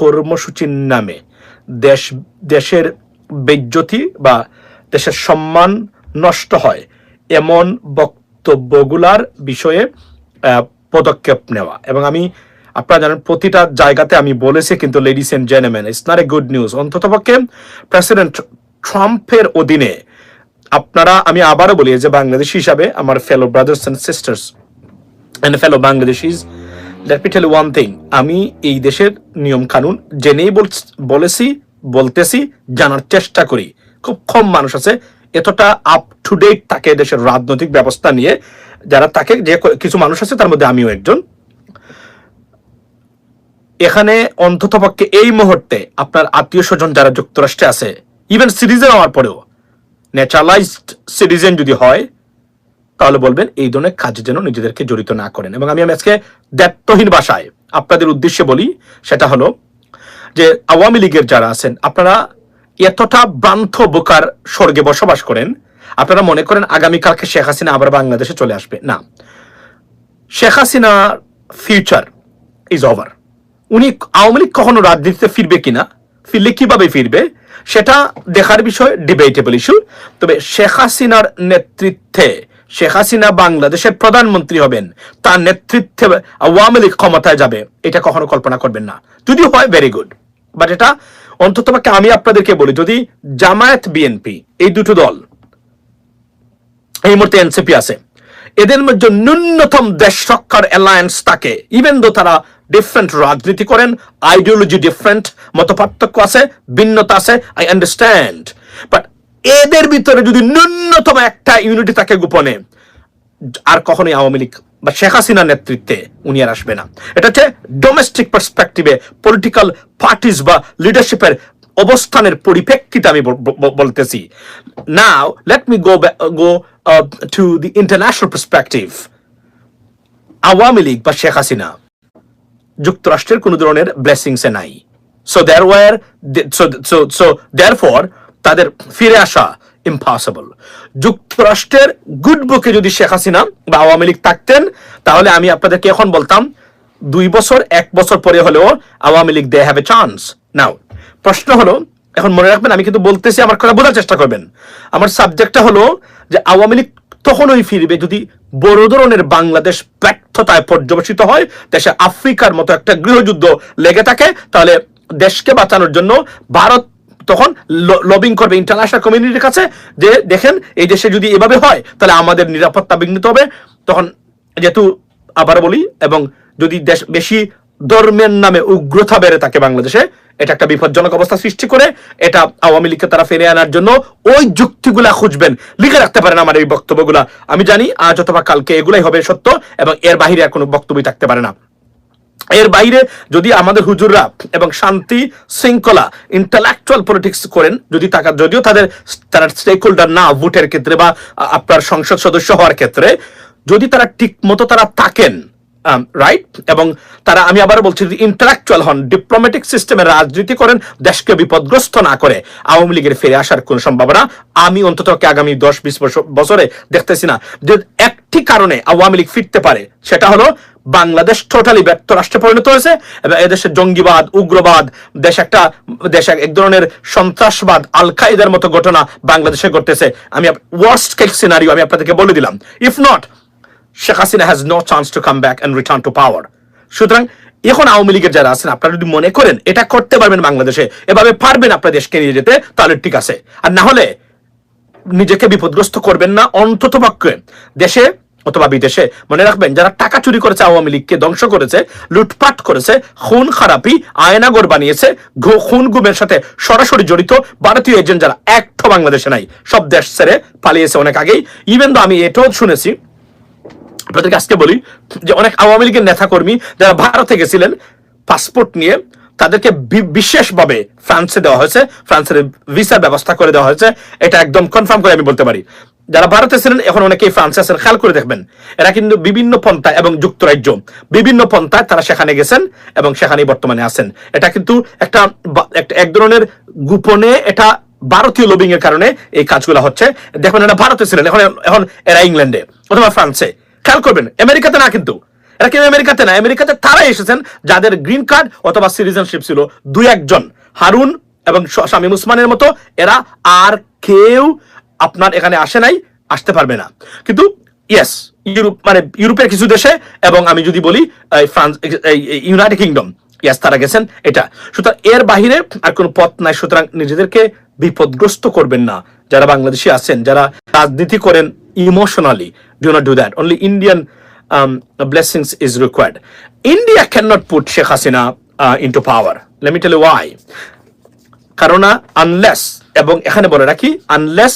কর্মসূচির নামে দেশ, দেশের বেজ্জতি বা দেশের সম্মান নষ্ট হয় এমন বক্তব্যগুলার বিষয়ে পদক্ষেপ নেওয়া। এবং আমি, আপনারা জানেন প্রতিটা জায়গাতে আমি বলেছি, কিন্তু ladies and gentleman it's not a good news অন্ততপক্ষে প্রেসিডেন্ট ট্রাম্পের অধীনে আপনারা, আমি আবারও বলি যে বাংলাদেশ হিসাবে আমার fellow brothers and sisters and fellow Bangladeshis let one thing আমি এই দেশের নিয়ম কানুন জেনেই বলেছি, বলতেছি, জানার চেষ্টা করি। খুব কম মানুষ আছে, এতটা আপ টু ডেট থাকে দেশের রাজনৈতিক ব্যবস্থা নিয়ে, যারা তাকে যে কিছু মানুষ আছে, তার মধ্যে আমিও একজন। এখানে অন্ততপক্ষে এই মুহূর্তে আপনার আত্মীয় স্বজন যারা যুক্তরাষ্ট্রে আছে ইভেন সিটিজেন হওয়ার পরেও ন্যাচারালাইজড সিটিজেন যদি হয় তাহলে বলবেন এই ধরনের কাজে যেন নিজেদেরকে জড়িত না করেন। এবং আমি আজকে দায়িত্বহীন ভাষায় আপনাদের উদ্দেশ্যে বলি, সেটা হলো যে আওয়ামী লীগের যারা আছেন, আপনারা এতটা ভ্রান্ত বোকার স্বর্গে বসবাস করেন, আপনারা মনে করেন আগামীকালকে শেখ হাসিনা আবার বাংলাদেশে চলে আসবে। না। শেখ হাসিনার ফিউচার ইজ ওভার উনি আওয়ামী লীগ কখনো রাজনীতিতে ফিরবে কিনা, ফিরলে কীভাবে ফিরবে, সেটা দেখার বিষয় ডিবেটেবল ইস্যু তবে শেখ হাসিনার নেতৃত্বে শেখ হাসিনা বাংলাদেশের প্রধানমন্ত্রী হবেন, তার নেতৃত্বে আওয়ামী লীগ ক্ষমতায় যাবে, এটা কখনো কল্পনা করবেন না। যদি হয় ভেরি গুড বাট এটা অন্তত আমি আপনাদেরকে বলি, যদি জামায়াত বিএনপি, এই দুটো দল, এই মুহূর্তে এনসিপি আছে, এদের মধ্যে ন্যূনতম দেশ রক্ষার অ্যালায়েন্স থাকে ইভেন দো তারা ডিফারেন্ট রাজনীতি করেন আইডিওলজি ডিফারেন্ট মত পার্থক্য আছে, ভিন্নতা আছে আই আন্ডারস্ট্যান্ড বাট এদের ভিতরে যদি ন্যূনতম একটা ইউনিটি থাকে গোপনে, আর কখনোই আওয়ামী লীগ বা শেখ হাসিনার নেতৃত্বে উনি আর আসবে না। এটা হচ্ছে ডোমেস্টিক পার্সপেক্টিভে পলিটিক্যাল পার্টিস বা লিডারশিপের অবস্থানের পরিপ্রেক্ষিতে আমি বল- বল- বলতেছি। Now let me go go to the international perspective Awami League বা শেখ হাসিনা যুক্তরাষ্ট্রের কোন ধরনের ব্লেসিংসে নাই। So there were so so therefore তাদের ফিরে আসা ইম্পসিবল যুক্তরাষ্ট্রের গুড বুকে যদি শেখ হাসিনা বা আওয়ামী লীগ থাকতেন, তাহলে আমি আপনাদেরকে এখন বলতাম, দুই বছর, এক বছর পরে হলেও Awami League they have a chance now প্রশ্ন হলো, এখন মনে রাখবেন, আমি কিন্তু বলতেছি, আমার কথা বোঝার চেষ্টা করবেন। আমার সাবজেক্টটা হলো যে আওয়ামী লীগ তখনই ফিরবে যদি বড় ধরনের বাংলাদেশ ব্যর্থতায় পর্যবেসিত হয়, দেশে আফ্রিকার মতো একটা গৃহযুদ্ধ লেগে থাকে, তাহলে দেশকে বাঁচানোর জন্য ভারত তখন লবিং করবে ইন্টারন্যাশনাল কমিউনিটির কাছে যে, দেখেন, এই দেশে যদি এভাবে হয়, তাহলে আমাদের নিরাপত্তা বিঘ্নিত হবে। তখন যেহেতু আবার বলি, এবং যদি দেশ বেশি ধর্মের নামে উগ্রতা বেড়ে থাকে বাংলাদেশে, এটা একটা বিপজ্জনক অবস্থা সৃষ্টি করে। এটা আওয়ামী লীগকে তারা ফিরে আনার জন্য ওই যুক্তিগুলা খুঁজবেন। লিখে রাখতে পারেন আমার এই বক্তব্যগুলা। আমি জানি, আজ অথবা কালকে এগুলাই হবে সত্য, এবং এর বাহিরে আর কোনো বক্তব্যই থাকতে পারে না। এর বাইরে যদি আমাদের হুজুররা এবং শান্তি শৃঙ্খলা ইন্টালেকচুয়াল পলিটিক্স করেন, যদি টাকা যদিও তাদের, তারা স্টেক হোল্ডার না ভোটের ক্ষেত্রে বা আপনার সংসদ সদস্য হওয়ার ক্ষেত্রে, যদি তারা ঠিক মতো তারা থাকেন রাইট এবং তারা, আমি আবার বলছি, যদি ইন্টালেকচুয়াল হন ডিপ্লোম্যাটিক সিস্টেমে রাজনীতি করেন, দেশকে বিপদগ্রস্ত না করে, আওয়ামী লীগের ফিরে আসার কোন সম্ভাবনা আমি অন্তত আগামী দশ বিশ বছরে দেখতেছি না। যে একটি কারণে আওয়ামী লীগ ফিরতে পারে, সেটা হলো বাংলাদেশ টোটালি ব্যর্থ রাষ্ট্রে পরিণত হয়েছে এবং এদেশে জঙ্গিবাদ, উগ্রবাদ, দেশ একটা, দেশ এক ধরনের সন্ত্রাসবাদ আল কায়দার মতো ঘটনা বাংলাদেশে ঘটতেছে। আমি ওয়ার্স্ট কেস সিনারিও আমি আপনাদেরকে বলে দিলাম। If not Sheikh Hasina has no chance to come back and return to power সুতরাং এখন আওয়ামী লীগের যারা আছেন, আপনারা যদি মনে করেন এটা করতে পারবেন বাংলাদেশে, এভাবে পারবেন আপনার দেশকে নিয়ে যেতে, তাহলে ঠিক আছে। আর না হলে নিজেকে বিপদগ্রস্ত করবেন না অন্তত পক্ষে দেশে অথবা বিদেশে মনে রাখবেন, যারা টাকা চুরি করেছে আওয়ামী লীগকে, ধ্বংস করেছে, লুটপাট করেছে, খুন খারাপি আয়নাগর বানিয়েছে খুন গুমের সাথে সরাসরি জড়িত ভারতীয় এজেন্ট যারা একটা বাংলাদেশে নাই, সব দেশ ছেড়ে পালিয়েছে অনেক আগেই। ইভেন তো আমি এটাও শুনেছি, আপনাদেরকে আজকে বলি যে অনেক আওয়ামী লীগের নেতাকর্মী যারা ভারতে গেছিলেন, পাসপোর্ট নিয়ে তাদেরকে বিশেষভাবে ফ্রান্সে দেওয়া হয়েছে, ফ্রান্সের ভিসার ব্যবস্থা করে দেওয়া হয়েছে। এটা একদম কনফার্ম করে আমি বলতে পারি। যারা ভারতে ছিলেন, এখন অনেকেই ফ্রান্সে আছেন, খেয়াল করে দেখবেন। এরা কিন্তু বিভিন্ন পন্থায় এবং যুক্তরাজ্য, বিভিন্ন পন্থায় তারা সেখানে গেছেন এবং সেখানেই বর্তমানে আছেন। এটা কিন্তু একটা এক ধরনের গোপনে এটা ভারতীয় লবিং এর কারণে এই কাজগুলো হচ্ছে। দেখুন, এরা ভারতে ছিলেন, এখন এখন এরা ইংল্যান্ডে অথবা ফ্রান্সে। খেয়াল করবেন, আমেরিকাতে না কিন্তু। এরা কেউ আমেরিকাতে না, আমেরিকাতে তারাই এসেছেন যাদের গ্রিন কার্ড অথবা সিটিজেনশিপ ছিল। দুই একজন, হারুন এবং শামীম উসমানের মতো, এরা আর কেউ আপনার এখানে আসে নাই, আসতে পারবে না। কিন্তু ইয়েস ইউরোপ মানে ইউরোপের কিছু দেশে এবং আমি যদি বলি ফ্রান্স ইউনাইটেড কিংডম ইয়াস তারা গেছেন, এটা। সুতরাং এর বাহিরে আর কোনো পথ নাই, সুতরাং নিজেদেরকে বিপদগ্রস্ত করবেন না। যারা বাংলাদেশি আছেন, যারা রাজনীতি করেন emotionally do not do that only Indian blessings is required. India can put sheikh Sheikh Hasina let me tell you why. কারণ আনলেস এবং এখানে বলে রাখি আনলেস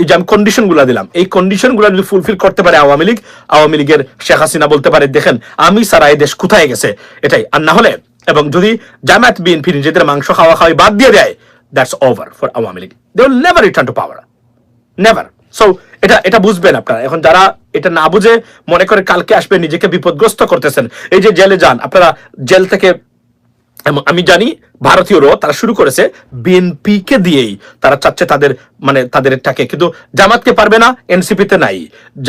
এই যে আমি কন্ডিশনগুলা দিলাম, এই কন্ডিশনগুলা যদি ফুলফিল করতে পারে আওয়ামী লীগ, আওয়ামী লীগের শেখ হাসিনা বলতে পারে, দেখেন, আমি সারা এই দেশ কোথায় গেছে? এটাই। আর না হলে, এবং যদি জামায়াত, বিএনপি নিজেদের মাংস খাওয়া খাওয়াই বাদ দিয়ে দেয় that's over for Awami League. They will never return to power never so এটা এটা বুঝবেন আপনারা। এখন যারা এটা না বুঝে মনে করে কালকে আসবে, নিজেকে বিপদগ্রস্ত করতেছেন, এই যে জেলে যান, আপনারা জেল থেকে আমি জানি ভারতীয়রাও তারা শুরু করেছে বিএনপি কে দিয়েই। তারা চাচ্ছে তাদের মানে তাদের টাকে কিন্তু জামাতকে পারবে না, এনসিপি তে নাই।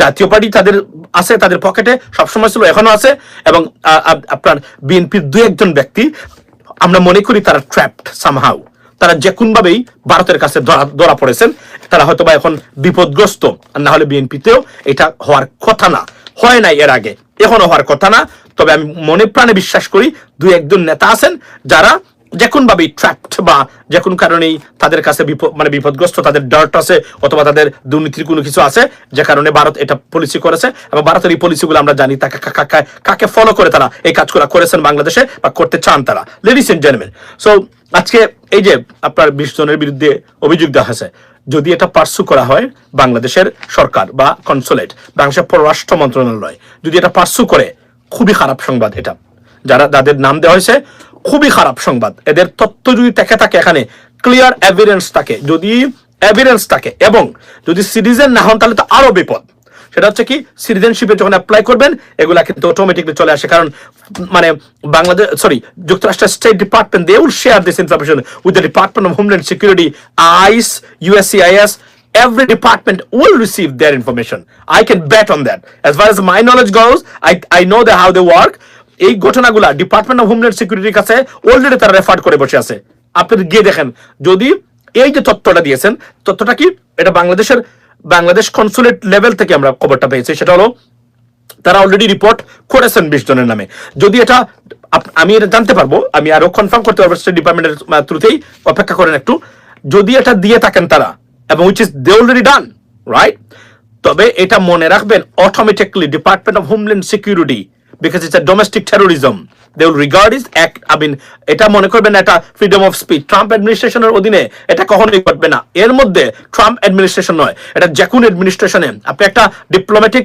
জাতীয় পার্টি তাদের আছে, তাদের পকেটে, সবসময় ছিল, এখনও আছে। এবং আপনার বিএনপির দু একজন ব্যক্তি, আমরা মনে করি তারা ট্র্যাপড সামহাউ তারা যে কোনভাবেই ভারতের কাছে ধরা ধরা পড়েছেন, তারা হয়তো বা এখন বিপদগ্রস্ত। না হলে বিএনপিতেও এটা হওয়ার কথা না। হয় নাই এর আগে। এখনও হওয়ার কথা না। তবে আমি মনে প্রাণে বিশ্বাস করি দু একজন নেতা আছেন যারা যে কোনভাবেই ট্র্যাপড বা যে কোনো কারণেই তাদের কাছে বিপদ মানে বিপদগ্রস্ত, তাদের ডার্ট আছে অথবা তাদের দুর্নীতির কোনো কিছু আছে, যে কারণে ভারত এটা পলিসি করেছে এবং ভারতের এই পলিসিগুলো আমরা জানি তাকে কাকে ফলো করে তারা এই কাজগুলো করেছেন বাংলাদেশে বা করতে চান তারা। লেডিস এন্ড জেন্টলম্যান সো আজকে এই যে আপনার বিশ জনের বিরুদ্ধে অভিযোগ দেওয়া হয়েছে, যদি এটা পার্সু করা হয় বাংলাদেশের সরকার বা কনসুলেট বাংলাদেশের পররাষ্ট্র মন্ত্রণালয়, যদি এটা পার্সু করে, খুবই খারাপ সংবাদ এটা। যারা, যাদের নাম দেওয়া হয়েছে খুবই খারাপ সংবাদ এদের তথ্য যদি থেকে থাকে এখানে ক্লিয়ার এভিডেন্স থাকে যদি এভিডেন্স থাকে এবং যদি সিটিজেন না হন তাহলে তো আরও বিপদ সেটা হচ্ছে কি সিটিজেনশিপে যখন অ্যাপ্লাই করবেন এগুলা কিন্তু অটোমেটিকলি চলে আসে কারণ মানে বাংলাদেশ সরি যুক্তরাষ্ট্রের state department they will share this information with the department of homeland security ICE USCIS every department will receive their information. I can bet on that. As far as my knowledge goes, I, I know that how they work. এই ঘটনাগুলা department of homeland সিকিউরিটির কাছে already তারা refer করে বসে আছে। আপনি গিয়ে দেখেন, যদি এই যে তথ্যটা দিয়েছেন, তথ্যটা কি? এটা বাংলাদেশের, বাংলাদেশ কনসুলেট লেভেল থেকে আমরা খবরটা পেয়েছি। সেটা হলো, তারা অলরেডি রিপোর্ট করেছেন বিশ জনের নামে। যদি এটা আমি এটা জানতে পারব, আমি আরও কনফার্ম করতে পারব স্টেট ডিপার্টমেন্টের থ্রুতেই অপেক্ষা করেন একটু। যদি এটা দিয়ে থাকেন তারা, এবং which is they already done right তবে এটা মনে রাখবেন automatically department of homeland security because it's a domestic terrorism they will regard is act I mean এটা মনে করবেন এটা ফ্রিডম অফ স্পিচ ট্রাম্প অ্যাডমিনিস্ট্রেশনের অধীনে এটা কখনোই ঘটবে না। এর মধ্যে ট্রাম্প অ্যাডমিনিস্ট্রেশন নয়, এটা যে কোনো অ্যাডমিনিস্ট্রেশনে আপনি একটা ডিপ্লোম্যাটিক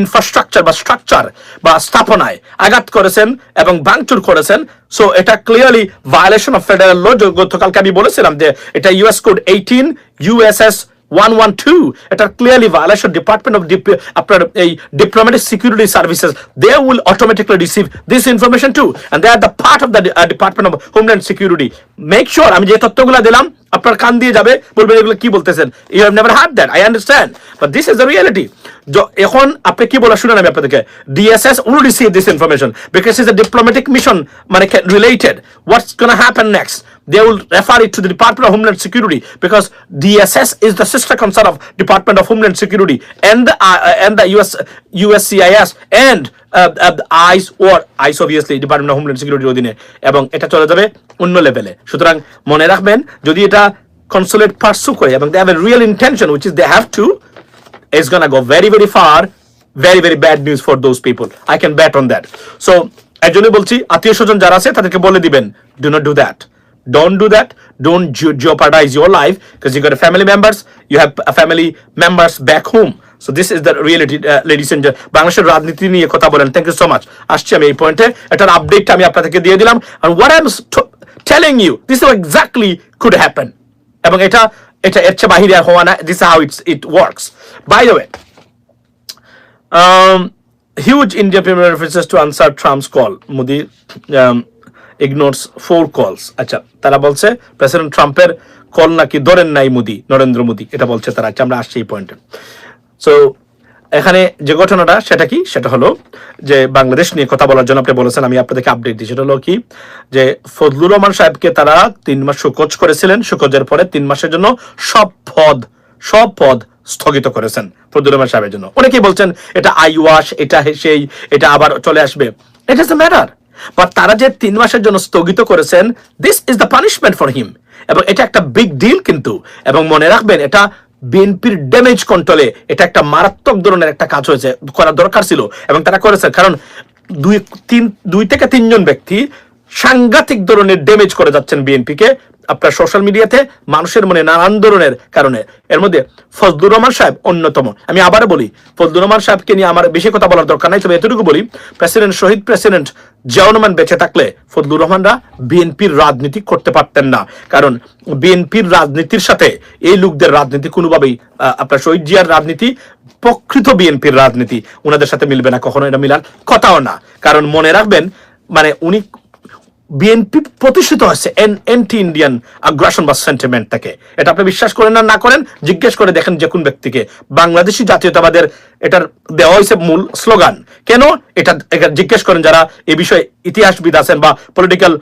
ইনফ্রাস্ট্রাকচার বা স্ট্রাকচার বা স্থাপনায় আঘাত করেছেন এবং ভাঙচুর করেছেন সো এটা clearly violation of federal law গতকালকে আমি বলেছিলাম যে এটা US code eighteen USS one one two এটা ক্লিয়ারলি ভায়োলেশন ডিপার্টমেন্ট অফ আপনার এই diplomatic security services they will automatically receive this information to and they are the part of the department of homeland security make sure আমি যে তথ্যগুলো দিলাম, আপনার কান দিয়ে যাবে, বলবেন এগুলো কি বলতেছেন। You have never heard that I understand but this is the reality এখন আপনি কি বলা শুনেন আমি আপনাদেরকে। DSS will receive this information because is a diplomatic mission মানে related what's gonna happen next they will refer it to the Department of Homeland Security because DSS is the sister concern of Department of Homeland Security and the uh, and the US USCIS and uh, uh, the ICE or ICE obviously Department of Homeland Security অধীনে এবং এটা চলে যাবে অন্য লেভেলে সুতরাং মনে রাখবেন যদি এটা কনসুলেট পার্সু করে এবং they have a real intention which is they have to it's gonna go very very far very very bad news for those people i can bet on that so এর জন্য বলছি আত্মীয় স্বজন যারা আছে তাদেরকে বলে দিবেন do not do that don't do that don't je- jeopardize your life because you got a family members you have a family members back home so this is the reality uh, ladies and gentlemen বাংলাদেশের রাজনীতি নিয়ে কথা বলেন thank you so much আসছি আমি এই পয়েন্টে এটার আপডেটটা আমি আপনাদেরকে দিয়ে দিলাম and what i'm st- telling you this is exactly could happen এবং এটা এটা এর চেয়ে বাহিরে আর হওয়া না this how it's it works by the way um, huge Indian premier refuses to answer Trump's call. Modi four calls. আচ্ছা তারা বলছে প্রেসিডেন্ট ট্রাম্পের কল নাকি ধরেন নাই মোদি, নরেন্দ্র মোদি, এটা বলছে তারা। আচ্ছা আমরা আসছি এই পয়েন্টে সো এখানে যে ঘটনাটা, সেটা কি? সেটা হলো যে বাংলাদেশ নিয়ে কথা বলার জন্য আপনি বলেছেন, আমি আপনাদেরকে আপডেট দিই। সেটা হলো কি? যে ফজলুর রহমান সাহেবকে তারা তিন মাস সুকোচ করেছিলেন। সুকোচের পরে তিন মাসের জন্য সব পদ সব পদ স্থগিত করেছেন ফজলুর রহমান সাহেবের জন্য। অনেকেই বলছেন, এটা আই ওয়াশ এটা সেই, এটা আবার চলে আসবে। ইট ইজ ম্যাটার বাট তারা যে তিন মাসের জন্য স্থগিত করেছেন this is the punishment for him এবং এটা একটা বিগ ডিল কিন্তু। এবং মনে রাখবেন, এটা বিএনপির ড্যামেজ কন্ট্রোলে এটা একটা মারাত্মক ধরনের একটা কাজ হয়েছে করা দরকার ছিল। এবং তারা করেছে কারণ দুই, তিন, দুই থেকে তিনজন ব্যক্তি সাংঘাতিক ধরনের ড্যামেজ করে যাচ্ছেন বিএনপিকে আপনার সোশ্যাল মিডিয়াতে মানুষের মনে নানান ধরনের কারণে। এর মধ্যে ফজলুর রহমান সাহেব অন্যতম। আমি আবার বলি, ফজলুর রহমান সাহেবকে নিয়ে আমার বেশি কথা বলার দরকার নাই, তবে এতটুকু বলি প্রেসিডেন্ট শহীদ প্রেসিডেন্ট জিয়াউর রহমান বেঁচে থাকলে ফজলুর রহমানরা বিএনপির রাজনীতি করতে পারতেন না। কারণ বিএনপির রাজনীতির সাথে এই লোকদের রাজনীতি কোনোভাবেই আপনার শহীদ জিয়ার রাজনীতি প্রকৃত বিএনপির রাজনীতি। ওনাদের সাথে মিলবে না কখনো, এটা মিলার কথাও না। কারণ মনে রাখবেন মানে উনি বিএনপি প্রতিষ্ঠিত হচ্ছে এন্টি ইন্ডিয়ান আগ্রাসন বা সেন্টিমেন্ট থেকে এটা আপনি বিশ্বাস করেন না না করেন, জিজ্ঞেস করে দেখেন যে কোন ব্যক্তিকে। বাংলাদেশি জাতীয়তাবাদের এটার দেওয়া হয়েছে মূল স্লোগান। কেন? এটা জিজ্ঞেস করেন যারা এ বিষয়ে ইতিহাসবিদ আছেন বা পলিটিক্যাল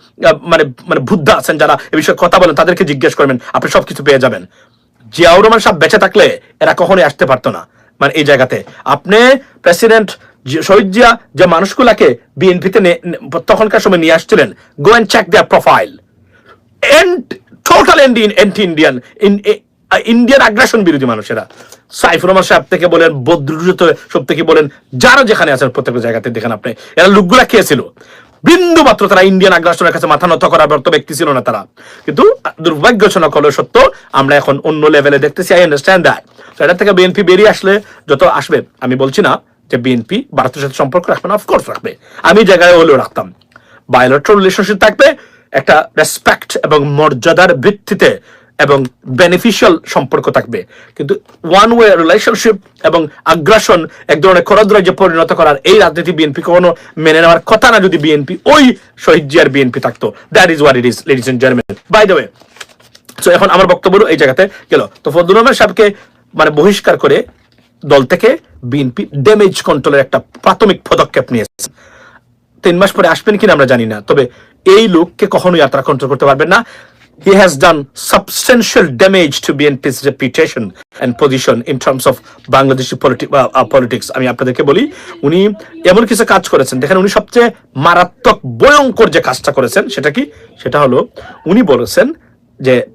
মানে মানে বুদ্ধা আছেন যারা এ বিষয়ে কথা বলেন, তাদেরকে জিজ্ঞেস করবেন, আপনি সবকিছু পেয়ে যাবেন। জিয়াউর রহমান সাহেব বেঁচে থাকলে এরা কখনোই আসতে পারতো না। মানে এই জায়গাতে। আপনি প্রেসিডেন্ট শহীদ যে মানুষগুলাকে বিএনপিতে তখনকার সময় নিয়ে আসছিলেন go and check their profile and total anti Indian Indian আগ্রাসন বিরোধী মানুষেরা। সাইফুর রহমান সাহেব থেকে বলেন বদ্রুত সব থেকে বলেন, যারা যেখানে আছেন প্রত্যেক জায়গাতে দেখেন আপনি, এরা লোকগুলা খেয়েছিল বিন্দু মাত্র তারা ইন্ডিয়ান আগ্রাসনের কাছে মাথা নত করার মতো ব্যক্তি ছিল না তারা। কিন্তু দুর্ভাগ্যজনক হলো সত্য, আমরা এখন অন্য লেভেলে দেখতেছি আই আন্ডারস্ট্যান্ড দ্যাট এটা থেকে বিএনপি বেরিয়ে আসলে যত আসবে, আমি বলছি না যে বিএনপি ভারতের সাথে সম্পর্ক রাখবে না অফকোর্স রাখবে। আমি জায়গায় হলেও রাখতাম। বায়োলেট্রাল রিলেশনশিপ থাকবে, একটা রেসপেক্ট এবং মর্যাদার ভিত্তিতে এবং বেনিফিশিয়াল সম্পর্ক থাকবে। কিন্তু ওয়ান ওয়ে রিলেশনশিপ এবং আগ্রাসন এক ধরনের খরদ্রাজ্যে পরিণত করার এই রাজনীতি বিএনপি কখনো মেনে নেওয়ার কথা না যদি বিএনপি ওই শহীদ জিয়ার বিএনপি থাকতো। That is where it is ladies and gentleman by the way so এখন আমার বক্তব্য এই জায়গাতে গেল। তো ফজলুর রহমান সাহেবকে মানে বহিষ্কার করে দল থেকে বিএনপি ড্যামেজ কন্ট্রোলের একটা প্রাথমিক পদক্ষেপ নিয়েছে। তিন মাস পরে আসবেন কিনা আমরা জানি না তবে এই লোককে কখনোই আর তারা কন্ট্রোল করতে পারবেন না। He has done substantial damage to BNP's reputation and position in terms of Bangladeshi politi- uh, uh, আমি আপনাদেরকে বলি উনি এমন কিছু কাজ করেছেন দেখেন উনি সবচেয়ে মারাত্মক ভয়ঙ্কর যে কাজটা করেছেন সেটা কি? সেটা হলো উনি বলেছেন যে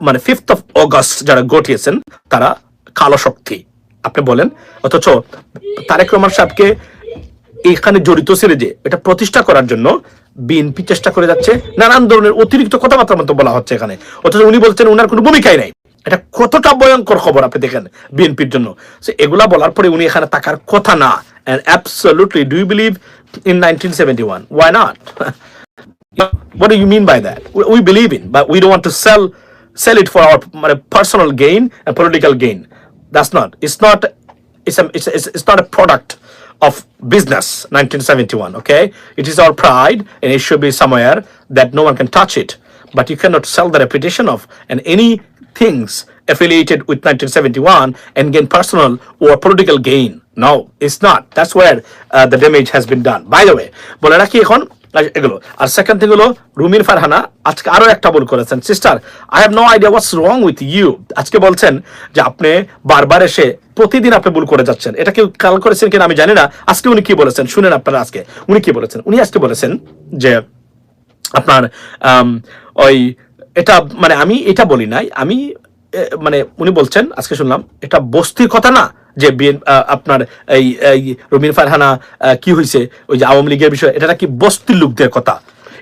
মানে ফিফথ অফ অগস্ট যারা গঠিয়েছেন তারা কালো শক্তি। আপনি বলেন। অথচ তারেক রহমান সাহেবকে এখানে জড়িত ছিল যে এটা প্রতিষ্ঠা করার জন্য বিএনপি চেষ্টা করে যাচ্ছে। নানান ধরনের অতিরিক্ত কথাবার্তা মতো বলা হচ্ছে এখানে। অথচ উনি বলছেন উনার কোনো ভূমিকাই নাই। এটা কতটা ভয়ঙ্কর খবর আপনি দেখেন বিএনপির জন্য। এগুলা বলার পরে উনি এখানে থাকার কথা না। And absolutely do you believe in 1971 why not? What do you mean by that? We, we believe in but we don't want to sell sell it for our মানে, personal gain. that's not it's not it's a, it's, a, it's, it's not a product of business 1971 okay it is our pride and it should be somewhere that no one can touch it but you cannot sell the reputation of and any things affiliated with 1971 and gain personal or political gain no it's not that's where uh, the damage has been done by the way বলে রাখি এখন আর এগুলো। আর second thing হলো রুমিন ফারহানা আজকে আরও একটা ভুল করেছেন। Sister I have no idea what's wrong with you আজকে বলছেন যে আপনি বারবার এসে প্রতিদিন আপনি ভুল করে যাচ্ছেন। এটা কেউ খেয়াল করেছেন কিনা আমি জানি না। আজকে উনি কি বলেছেন? শুনেন আপনারা আজকে। উনি কি বলেছেন? উনি আজকে বলেছেন যে, আপনার ওই, এটা মানে আমি এটা বলি নাই। আমি মানে উনি বলছেন, আজকে শুনলাম, এটা বস্তির কথা না। যে আপনার এই এই রবিন ফারহানা কি হয়েছে ওই যে আওয়ামী লীগের বিষয়, এটা নাকি বস্তির লোকদের কথা।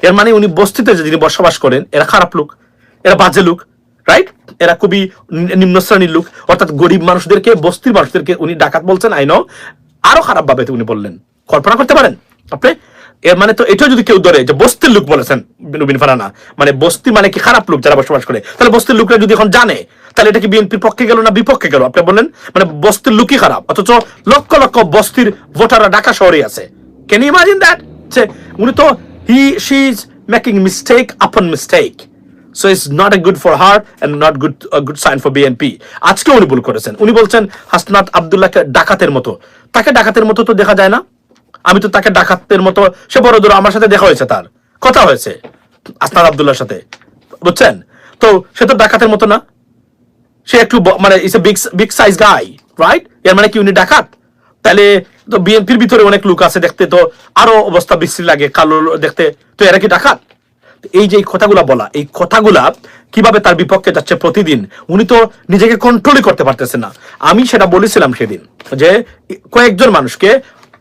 এর মানে উনি বস্তিতে যিনি বসবাস করেন, এরা খারাপ লোক, এরা বাজে লোক রাইট এরা খুবই নিম্ন শ্রেণির লোক। অর্থাৎ গরিব মানুষদেরকে, বস্তির মানুষদেরকে উনি ডাকাত বলছেন আই নো আরও খারাপ ভাবে উনি বললেন। কল্পনা করতে পারেন? আপনি? এর মানে তো এটাও যদি কেউ ধরে যে বস্তির লোক বলেছেন রুবিন ফারানা মানে বস্তি মানে কি খারাপ লোক যারা বসবাস করে? তাহলে বস্তির লোকরা যদি এখন জানে তাহলে এটা কি বিএনপির পক্ষে গেল না বিপক্ষে গেল? আপনি বললেন মানে বস্তির লোকই খারাপ, অথচ লক্ষ লক্ষ বস্তির ভোটাররা ঢাকা শহরে আছে। ক্যান ইউ ইমাজিন দ্যাট যে উনি তো he she is making mistake upon mistake so it's not a good for her and not good good sign for BNP আজকে উনি ভুল করেছেন। উনি বলছেন, হাসনাত আবদুল্লাহকে ডাকাতের মতো। তাকে ডাকাতের মতো তো দেখা যায় না। আমি তো তাকে ডাকাতের মতো, সে বড় দূর আমার সাথে দেখা হয়েছে তার। কথা হয়েছে আসনাদ আবদুল্লাহর সাথে। বুঝছেন? তো সে তো ডাকাতের মতো না। সে একটু মানে is a big big size guy right এর মানে কি উনি ডাকাত? তাহলে তো বিএনপির ভিতরে অনেক লোক আছে দেখতে, তো আরও অবস্থা বিশ্রী লাগে, কালো দেখতে। তো এরা কি ডাকাত? এই যে কথাগুলা বলা, এই কথাগুলা কীভাবে তার বিপক্ষে যাচ্ছে প্রতিদিন, উনি তো নিজেকে কন্ট্রোলই করতে পারতেছেন না। আমি সেটা বলেছিলাম সেদিন যে কয়েকজন মানুষকে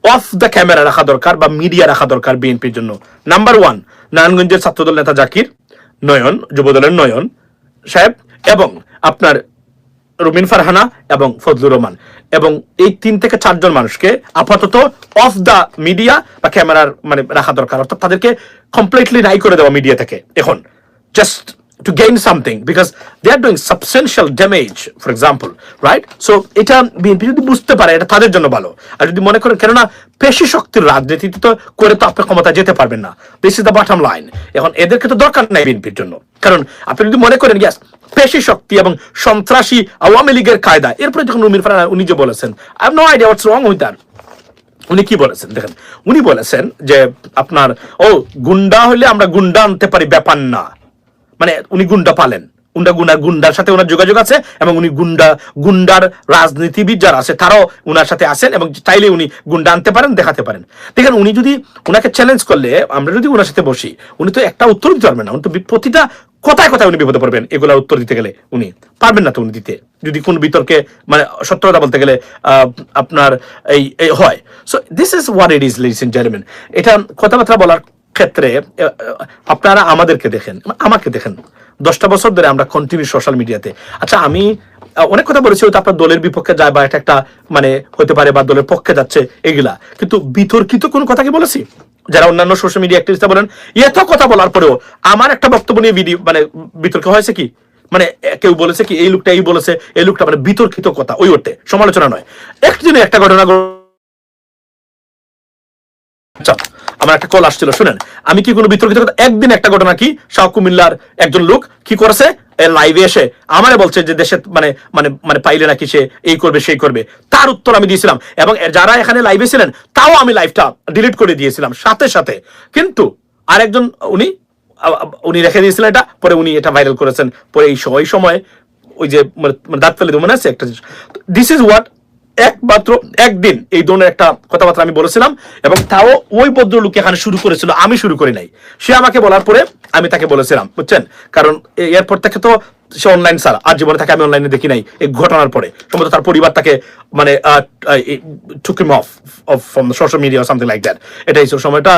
অফ দ্য ক্যামেরা রাখা দরকার বা মিডিয়া রাখা দরকার বিএনপির জন্য। নাম্বার ওয়ান নারায়ণগঞ্জের ছাত্রদল নেতা জাকির, নয়ন, যুবদলের নয়ন সাহেব এবং আপনার রুমিন ফারহানা এবং ফজলুর রহমান। এবং এই তিন থেকে চারজন মানুষকে আপাতত অফ দ্য মিডিয়া বা ক্যামেরার মানে রাখা দরকার। অর্থাৎ তাদেরকে কমপ্লিটলি নাই করে দেওয়া মিডিয়া থেকে। এখন just to gain something because they are doing substantial damage for example right so এটা বিএনপি যদি বুঝতে পারে, এটা তাদের জন্য ভালো। আর যদি মনে করেন, কেননা পেশি শক্তির রাজনীতি তো করে তো আপনি ক্ষমতা যেতে পারবেন না। This is the bottom line এখন এদেরকে তো দরকার নাই বিএনপির জন্য। কারণ আপনি যদি মনে করেন ইয়াস পেশি শক্তি এবং সন্ত্রাসী আওয়ামী লীগের কায়দা, এরপরে যখন উমির ফারহানা উনি যে বলেছেন I no idea what's wrong with that উনি কি বলেছেন? দেখেন, উনি বলেছেন যে আপনার, ও, গুন্ডা হলে আমরা গুন্ডা আনতে পারি, ব্যাপার না। মানে উনি গুন্ডা পালেন। গুন্ডা গুন্ডার সাথে ওনার যোগাযোগ আছে এবং উনি গুন্ডা গুন্ডার রাজনীতিবিদ যারা আছে, তারাও উনার সাথে আসেন এবং চাইলে উনি গুন্ডা আনতে পারেন, দেখাতে পারেন। দেখেন, উনি যদি ওনাকে চ্যালেঞ্জ করলে, আমরা যদি ওনার সাথে বসি, উনি তো একটা উত্তর দিতে পারবেন না, উনি তো প্রতিটা কোথায় কোথায় উনি বিপদে পড়বেন এগুলার উত্তর দিতে গেলে উনি। পারবেন না তো উনি দিতে। যদি কোন বিতর্কে মানে সত্য কথা বলতে গেলে আপনার এই হয়। So this is what it is ladies and gentleman এটা কথাবার্তা বলার ক্ষেত্রে আপনারা আমাদেরকে দেখেন, আমাকে দেখেন। দশটা বছর ধরে আমরা কন্টিনিউ সোশ্যাল মিডিয়াতে আচ্ছা আমি অনেক কথা বলেছি, হয়তো আপনার দলের বিপক্ষে যায় বা এটা একটা মানে হতে পারে বা দলের পক্ষে যাচ্ছে এগুলা। কিন্তু বিতর্কিত কোনো কথা কি বলেছি? যারা অন্যান্য সোশ্যাল মিডিয়া অ্যাক্টিভিস্টরা বলেন, এত কথা বলার পরেও আমার একটা বক্তব্য নিয়ে ভিডিও মানে বিতর্ক হয়েছে কি? মানে কেউ বলেছে কি, এই লোকটা এই বলেছে, এই লোকটা মানে বিতর্কিত কথা। ওই ওতে সমালোচনা নয়। একদিনে একটা ঘটনা আচ্ছা আমার একটা কল আসছিল, শুনেন, আমি কি কোনো বিতর্কিত একদিন একটা ঘটনা কি? শাহ কুমিল্লার একজন লোক কি করেছে? লাইভে এসে আমারে বলছে যে দেশে মানে মানে মানে পাইলে নাকি সে এই করবে, সেই করবে। তার উত্তর আমি দিয়েছিলাম এবং যারা এখানে লাইভে ছিলেন, তাও আমি লাইভটা ডিলিট করে দিয়েছিলাম, সাথে সাথে। কিন্তু আরেকজন, উনি উনি রেখে দিয়েছিলেন এটা, পরে উনি এটা ভাইরাল করেছেন। পরে এই সময় সময় ওই যে মানে মানে দাঁত ফেলে দেবো, মনে আছে একটা জিনিস? দিস ইজ হোয়াট একমাত্র একদিন এই ধরনের একটা কথাবার্তা আমি বলেছিলাম, এবং তাও ওই ভদ্রলোক এখানে শুরু করেছিল, আমি শুরু করি নাই। সে আমাকে বলার পরে আমি তাকে বলেছিলাম, বুঝছেন? কারণ এরপর থেকে তো সে অনলাইন ছাড়া আর জীবনে তাকে আমি অনলাইনে দেখি নাই, এই ঘটনার পরে। সম্ভবত তার পরিবার তাকে মানে took off off from social media something like that এটাই সময়টা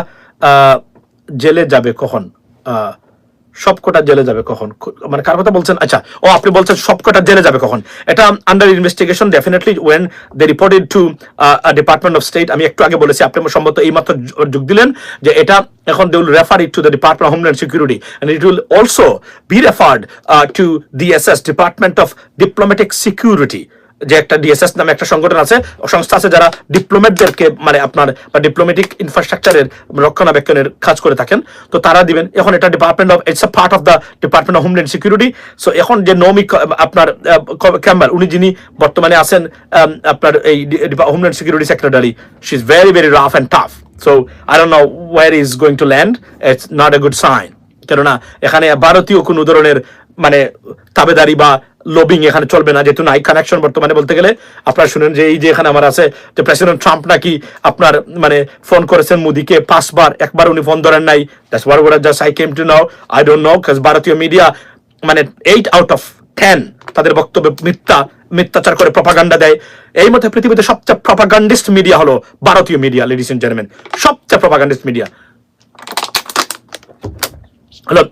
জেলে যাবে কখন? সবকটা জেলে যাবে কখন? মানে কার কথা বলছেন? আচ্ছা ও আপনি বলছেন সবকটা জেলে যাবে কখন? এটা under investigation definitely when they reported to department of state আমি একটু আগে বলেছি, আপনি সম্ভবত এই মাত্র যোগ দিলেন যে এটা এখন they will refer it to the department of homeland security and it will also be referred to DSS department of diplomatic security যে একটা ডিএসএস নামে একটা সংগঠন আছে সংস্থা আছে যারা ডিপ্লোমেটদেরকে মানে আপনার বা ডিপ্লোমেটিক ইনফ্রাস্ট্রাকচারের রক্ষণাবেক্ষণের কাজ করে থাকেন। তো তারা দিবেন, এখন এটা department of it's part of the department of homeland security so এখন যে নৌমিক আপনার ক্যাম্বার উনি যিনি বর্তমানে আছেন আপনার এই homeland security secretary she is very very rough and tough so I don't know where is going to land it's not a good sign কেননা, এখানে ভারতীয় কোনো ধরনের মানে তাবেদারি বা লবিং এখানে চলবে না, যেহেতু নাই কানেকশন বর্তমানে বলতে গেলে। আপনারা শুনেন যে এই যে এখানে আমার আছে যে প্রেসিডেন্ট ট্রাম্প নাকি আপনার মানে ফোন করেছেন মোদিকে পাঁচবার, একবার উনি ফোন ধরেন নাই। That's where just I came to know I don't know ভারতীয় মিডিয়া মানে এইট আউট অফ টেন তাদের বক্তব্য মিথ্যা, মিথ্যাচার করে প্রপাগান্ডা দেয়। এই মধ্যে পৃথিবীতে সবচেয়ে প্রপাগান্ডিস্ট মিডিয়া হলো ভারতীয় মিডিয়া লেডিস এন্ড জেন্টলম্যান সবচেয়ে প্রপাগান্ডিস্ট মিডিয়া হলো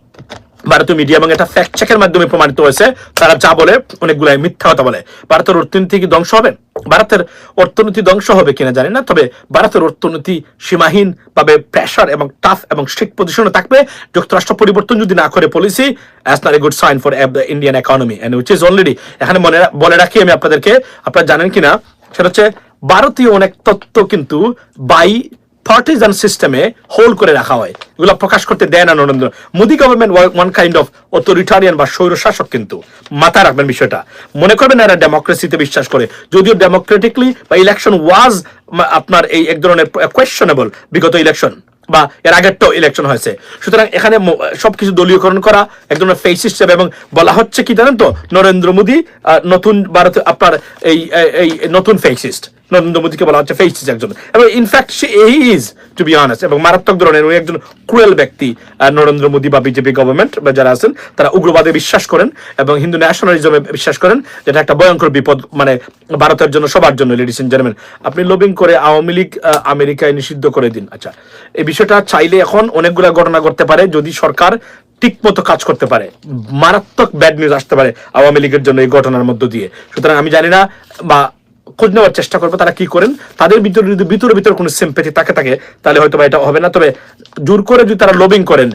ভারতীয় মিডিয়া এবং এটা ফ্যাক্ট চেকের মাধ্যমে প্রমাণিত হয়েছে। তারা যা বলে অনেকগুলো মিথ্যা কথা বলে। ভারতের অর্থনীতি কি ধ্বংস হবে? ভারতের অর্থনীতি ধ্বংস হবে কিনা জানি না, তবে ভারতের অর্থনীতি সীমাহীন ভাবে প্রেশার এবং টাফ এবং স্ট্রিক্ট পজিশনে থাকবে। যুক্তরাষ্ট্র পরিবর্তন যদি না করে policy as not a good sign for the Indian economy and which is already এখানে মনে বলে রাখি আমি আপনাদেরকে, আপনারা জানেন কিনা? সেটা হচ্ছে, ভারতীয় অনেক তত্ত্ব কিন্তু বাই পার্টিজান সিস্টেমে হোল করে রাখা হয়। এগুলো প্রকাশ করতে দেয় না Narendra. Modi government one kind of authoritarian বা স্বৈর শাসক কিন্তু মাথায় রাখবেন বিষয়টা। মনে করবেন এরা ডেমোক্রেসিতে বিশ্বাস করে। যদিও ডেমোক্রেটিকলি বা ইলেকশন ওয়াজ আপনার এই এক ধরনের কোয়েশনেবল বিগত ইলেকশন বা এর আগেরটাও ইলেকশন হয়েছে। সুতরাং এখানে সবকিছু দলীয়করণ করা এক ধরনের ফেস হিসেবে এবং বলা হচ্ছে কি জানেন তো? নরেন্দ্র মোদী নতুন ভারত, আপনার এই নতুন ফেসিস্ট নরেন্দ্র মোদীকে বলা হচ্ছে ফেসিস্ট একজন। এবং ইনফ্যাক্ট সে এই ইজ টু বি অনেস্ট এবং মারাত্মক ধরনের উনি একজন ক্রুয়েল ব্যক্তি নরেন্দ্র মোদী বা বিজেপি গভর্নমেন্ট বা যারা আছেন, তারা উগ্রবাদে বিশ্বাস করেন এবং হিন্দু ন্যাশনালিজমে বিশ্বাস করেন, যেটা একটা ভয়ঙ্কর বিপদ মানে ভারতের জন্য, সবার জন্য লেডিস এন্ড জেন্টলম্যান আপনি লবিং করে আওয়ামী লীগ আমেরিকায় নিষিদ্ধ করে দিন। আচ্ছা এই বিষয়টা চাইলে এখন অনেকগুলা ঘটনা ঘটতে পারে, যদি সরকার ঠিক মতো কাজ করতে পারে। মারাত্মক ব্যাড নিউজ আসতে পারে আওয়ামী লীগের জন্য এই ঘটনার মধ্য দিয়ে। সুতরাং আমি জানি না, বা খোঁজ নেওয়ার চেষ্টা করব, তারা কি করেন? তাদের ভিতরে যদি ভিতরে ভিতরে কোনো সিম্পেথি থাকে থাকে, তাহলে হয়তো এটা হবে না। তবে জোর করে যদি তারা লবিং করেন,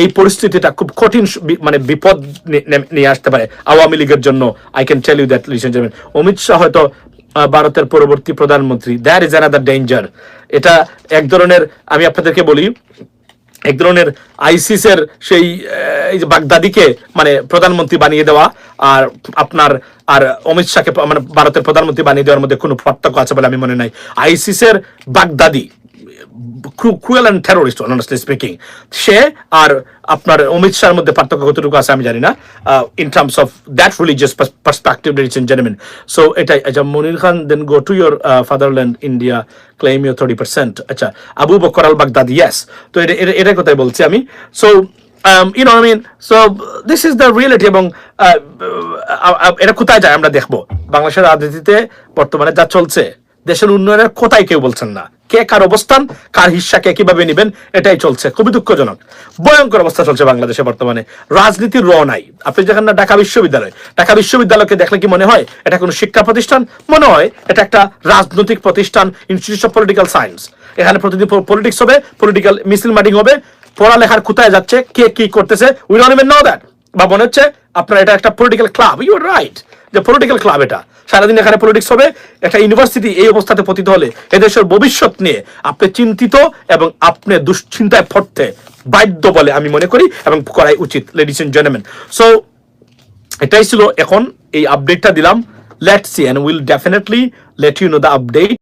এই পরিস্থিতিটা খুব কঠিন মানে বিপদ নিয়ে আসতে পারে আওয়ামী লীগের জন্য। I can tell you that listen যাবেন অমিত শাহ হয়তো ভারতের পরবর্তী প্রধানমন্ত্রী। দ্যার ইজ অ্যানাদার ডেঞ্জার এটা এক ধরনের, আমি আপনাদেরকে বলি এক ধরনের আইসিসের সেই বাগদাদিকে মানে প্রধানমন্ত্রী বানিয়ে দেওয়া আর আপনার, আর অমিত শাহকে মানে ভারতের প্রধানমন্ত্রী বানিয়ে দেওয়ার মধ্যে কোনো পার্থক্য আছে বলে আমি মনে নাই। আইসিসের Baghdadi cruel and terrorist honestly speaking সে আর আপনার অমিত শাহের মধ্যে পার্থক্য কতটুকু আছে আমি জানি না in terms of that religious perspective ladies and gentleman so এটাই আচ্ছা Monir Khan then go to your fatherland India claim your thirty percent আচ্ছা আবু বকর আল বাগদাদি ইয়াস তো এটা, এটা- এটার কথাই বলছি আমি। So you know mean so this is the reality এবং এটা কোথায় যায় আমরা দেখব? বাংলাদেশের রাজনীতিতে বর্তমানে যা চলছে, দেশের উন্নয়নের কোথায় কেউ বলছেন না। কে কার অবস্থান, কার হিস্সা কে কীভাবে নেবেন, এটাই চলছে। খুবই দুঃখজনক। ভয়ঙ্কর অবস্থা চলছে বাংলাদেশে বর্তমানে। রাজনীতির র নাই। আপনি যেখানে না ঢাকা বিশ্ববিদ্যালয়। ঢাকা বিশ্ববিদ্যালয়কে দেখলে কি মনে হয়? এটা কোনো শিক্ষা প্রতিষ্ঠান? মনে হয় এটা একটা রাজনৈতিক প্রতিষ্ঠান ইনস্টিটিউট অফ পলিটিক্যাল সায়েন্স এখানে প্রতিদিন পলিটিক্স হবে পলিটিক্যাল মিছিল মাইটিং হবে, পড়ালেখার কোথায় যাচ্ছে, কে কি করতেছে we don't even know that বা মনে হচ্ছে, আপনার এটা একটা পলিটিক্যাল ক্লাব ইউ রাইট যে পলিটিক্যাল ক্লাব এটা। সারাদিন এখানে পলিটিক্স হবে, একটা ইউনিভার্সিটি এই অবস্থাতে পতিত হলে এদেশের ভবিষ্যৎ নিয়ে আপনি চিন্তিত এবং আপনি দুশ্চিন্তায় পড়তে বাধ্য বলে আমি মনে করি এবং করাই উচিত লেডিস এন্ড জেন্টলম্যান সো এটাই ছিল এখন এই আপডেটটা দিলাম। Let's see and will definitely let you know the update